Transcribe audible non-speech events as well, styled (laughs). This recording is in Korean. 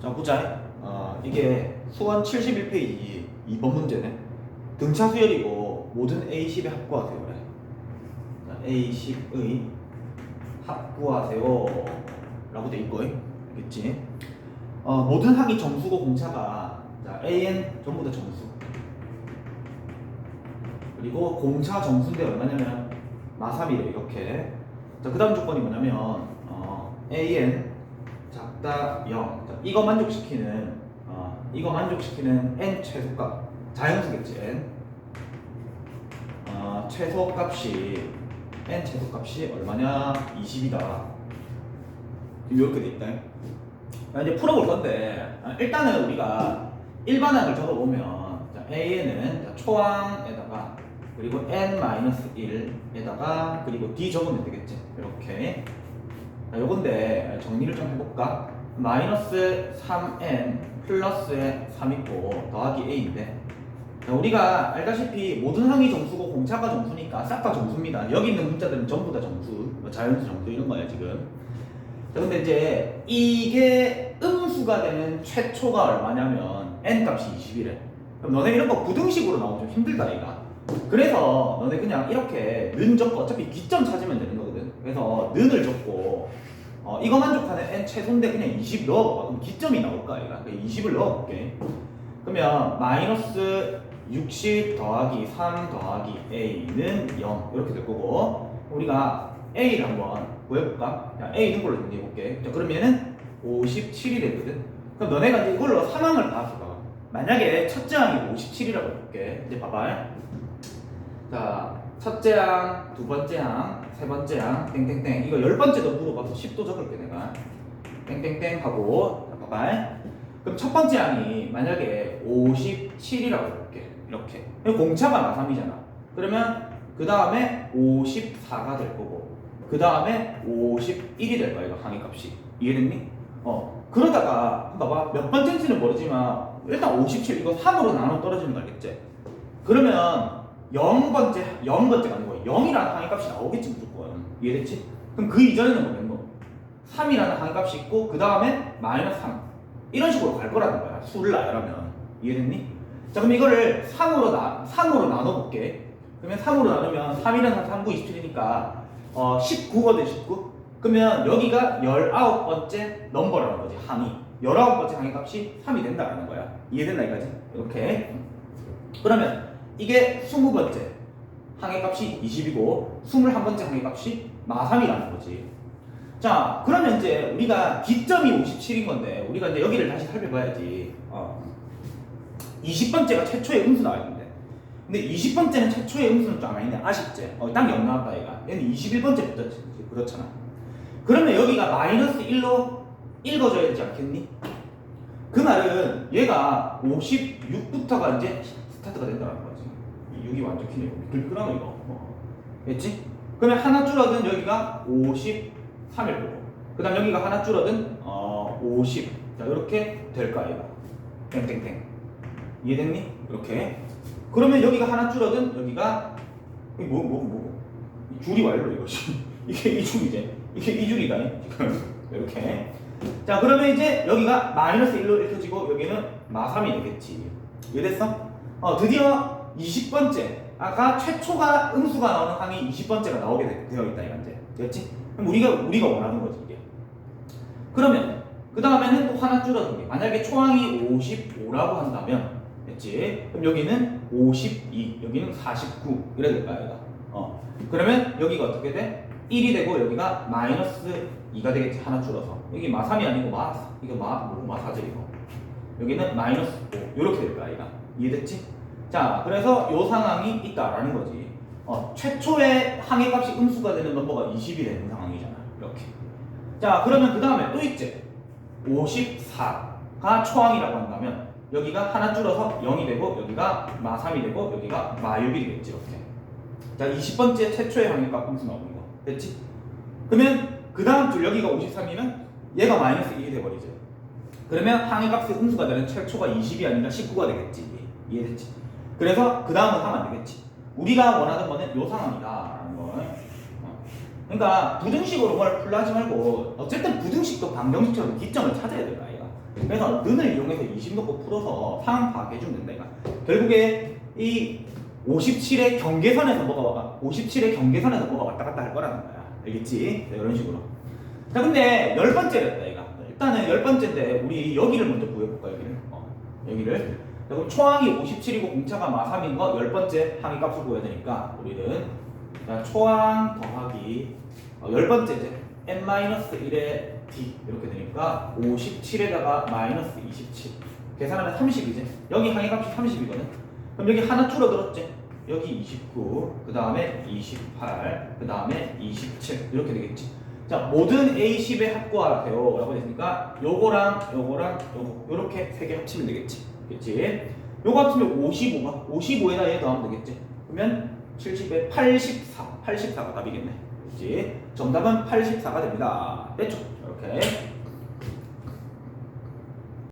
자 보자. 어, 이게 수원 71페이지 2번 문제네. 등차 수열이고 모든 A10에 합구하세요. 그래. 자, A10의 합구하세요. 라고 돼 있고, 알겠지? 어, 모든 항이 정수고 공차가 자, AN 전부 다 정수. 그리고 공차 정수인데 얼마냐면 마삼이래 이렇게. 자, 그 다음 조건이 뭐냐면 어, AN 작다 0. 자, 이거 만족시키는 어, 이거 만족시키는 n 최소값 자연수겠지 n. 어, 최소값이 n 최소값이 얼마냐 20이다. 이렇게 돼 있다. 자, 이제 풀어볼 건데 아, 일단은 우리가 일반항을 적어보면 자, 자, 초항에다가 그리고 n-1에다가 그리고 d 적으면 되겠지 이렇게 자, 요건데 정리를 좀 해볼까 마이너스 3n 플러스에 3 있고 더하기 a인데 자, 우리가 알다시피 모든 항이 정수고 공차가 정수니까 싹 다 정수입니다 여기 있는 문자들은 전부 다 정수 뭐 자연수 정수 이런 거야 지금 자, 근데 이제 이게 음수가 되는 최초가 얼마냐면 n 값이 20이래. 그럼 너네 이런 거 부등식으로 나오면 좀 힘들다 이가. 그래서 너네 그냥 이렇게 는 적고 어차피 기점 찾으면 되는 거거든. 그래서 는을 적고 어, 이거 만족하는 n 최소인데 그냥 20 넣어봐. 그럼 기점이 나올까 이가. 20을 넣어볼게. 그러면 마이너스 60 더하기 3 더하기 a는 0 이렇게 될 거고 우리가 a를 한번 구해볼까? 자, a 있는 걸로 정리해볼게. 자, 그러면은 57이 되거든. 그럼 너네가 이제 이걸로 상황을 봐서 봐. 만약에 첫째 항이 57이라고 해볼게. 이제 봐봐. 자, 첫째 항, 두 번째 항, 세 번째 항, 땡땡땡. 이거 열 번째도 물어봐서 10도 적을게 내가. 땡땡땡 하고, 자, 봐봐. 그럼 첫 번째 항이 만약에 57이라고 해볼게. 이렇게. 공차가 마삼이잖아. 그러면 그 다음에 54가 될 거고, 그 다음에 51이 될 거야, 이거 항의 값이. 이해됐니? 어. 그러다가, 봐봐. 몇 번째인지는 모르지만, 일단 57, 이거 3으로 나눠 떨어지는 거 알겠지? 그러면 0번째, 0번째가 아니고 0이라는 항의 값이 나오겠지, 무조건. 이해됐지? 그럼 그 이전에는? 뭐 3이라는 항의 값이 있고, 그 다음에 마이너스 3. 이런 식으로 갈 거라는 거야. 수를 나열하면. 이해됐니? 자, 그럼 이거를 3으로 나, 3으로 나눠볼게. 그러면 3으로 나누면 3이랑 3, 9, 27이니까 어, 19거든 19. 그러면 여기가 19번째 넘버라는 거지 항이 19번째 항의 값이 3이 된다라는 거야 이해됐나 이까지? 이렇게 그러면 이게 20번째 항의 값이 20이고 21번째 항의 값이 마3이라는 거지. 자 그러면 이제 우리가 기점이 57인 건데 우리가 이제 여기를 다시 살펴봐야지. 어. 20번째가 최초의 음수 나와 있는데 근데 20번째는 최초의 음수는 좀 아니네. 아쉽지? 어, 딱0 나왔다 얘가. 얘는 21번째부터 그렇잖아. 그러면 여기가 마이너스 1로 읽어줘야 되지 않겠니? 그 말은 얘가 56부터가 이제 스타트가 된다는 거지. 이 6이 완전 키네 불끈하고 이거. 어. 됐지? 그러면 하나 줄어든 여기가 53일 거고 그 다음 여기가 하나 줄어든 어, 50 자, 이렇게 될 거야 얘가. 땡땡땡. 이해됐니? 이렇게. 그러면 여기가 하나 줄어든 여기가 뭐, 뭐, 뭐. 이 줄이 완료 이것이. (laughs) 이게 이 줄이지 이게 이 줄이다 지금. 이렇게. 자 그러면 이제 여기가 마이너스 1로 읽혀지고 여기는 마3이 되겠지. 이해됐어? 어 드디어 20번째 아까 최초가 음수가 나오는 항이 20번째가 나오게 되- 되어 있다 이건데 됐지? 그럼 우리가 우리가 원하는 거지 이게 그러면 그 다음에는 또 하나 줄어든 게 만약에 초항이 55라고 한다면 됐지? 그럼 여기는 52, 여기는 49 이래 될까 얘가? 어. 그러면 여기가 어떻게 돼? 1이 되고 여기가 마이너스 2가 되겠지 하나 줄어서 여기 마3이 아니고 마 이거 마 뭐고 마4죠 이거 여기는 마이너스 5 이렇게 될 거야 얘가 이해됐지? 자 그래서 요 상황이 있다라는 거지. 어, 최초의 항의 값이 음수가 되는 넘버가 20이 되는 상황이잖아 이렇게. 자 그러면 그 다음에 또 있지. 54가 초항이라고 한다면 여기가 하나 줄어서 0이 되고 여기가 마 3이 되고 여기가 마 6이 되겠지 이렇게. 자 20번째 최초의 항의값 함수 나오는 거. 됐지? 그러면 그 다음 줄 여기가 53이면 얘가 마이너스 1이 돼버리죠 그러면 항의 값의 음수가 되는 최초가 20이 아니라 19가 되겠지. 이해됐지? 그래서 그 다음은 하면 안 되겠지. 우리가 원하는 거는 요 상황이다. 그러니까 부등식으로 뭘 풀라 하지 말고 어쨌든 부등식도 방정식처럼 기점을 찾아야 된다 얘가. 그래서 는을 이용해서 20 넣고 풀어서 상황 파악해주면 된다 결국에 이 57의 경계선에서 뭐가 와 57의 경계선에서 뭐가 왔다 갔다 할 거라는 거야. 알겠지? 자, 이런 식으로. 자 근데 열 번째랬다 이거. 일단은 열 번째인데 우리 여기를 먼저 구해볼까 여기를? 어, 여기를 자, 그럼 초항이 57이고 공차가 마3인 거 열 번째 항의 값을 구해야 되니까 우리는 자, 초항 더하기 어, 열 번째제 n-1의 d 이렇게 되니까 57에다가 마이너스 27 계산하면 30이지 여기 항의 값이 30이거든. 그럼 여기 하나 줄어들었지? 여기 29 그 다음에 28 그 다음에 27 이렇게 되겠지. 자 모든 A10의 합구하세요. 라고 했으니까 요거랑 요거랑 요거. 요렇게 세 개 합치면 되겠지 그치? 요거 합치면 55가? 55에다 얘 더하면 되겠지? 그러면 70에 84 84가 답이겠네. 그치? 정답은 84가 됩니다. 됐죠? 이렇게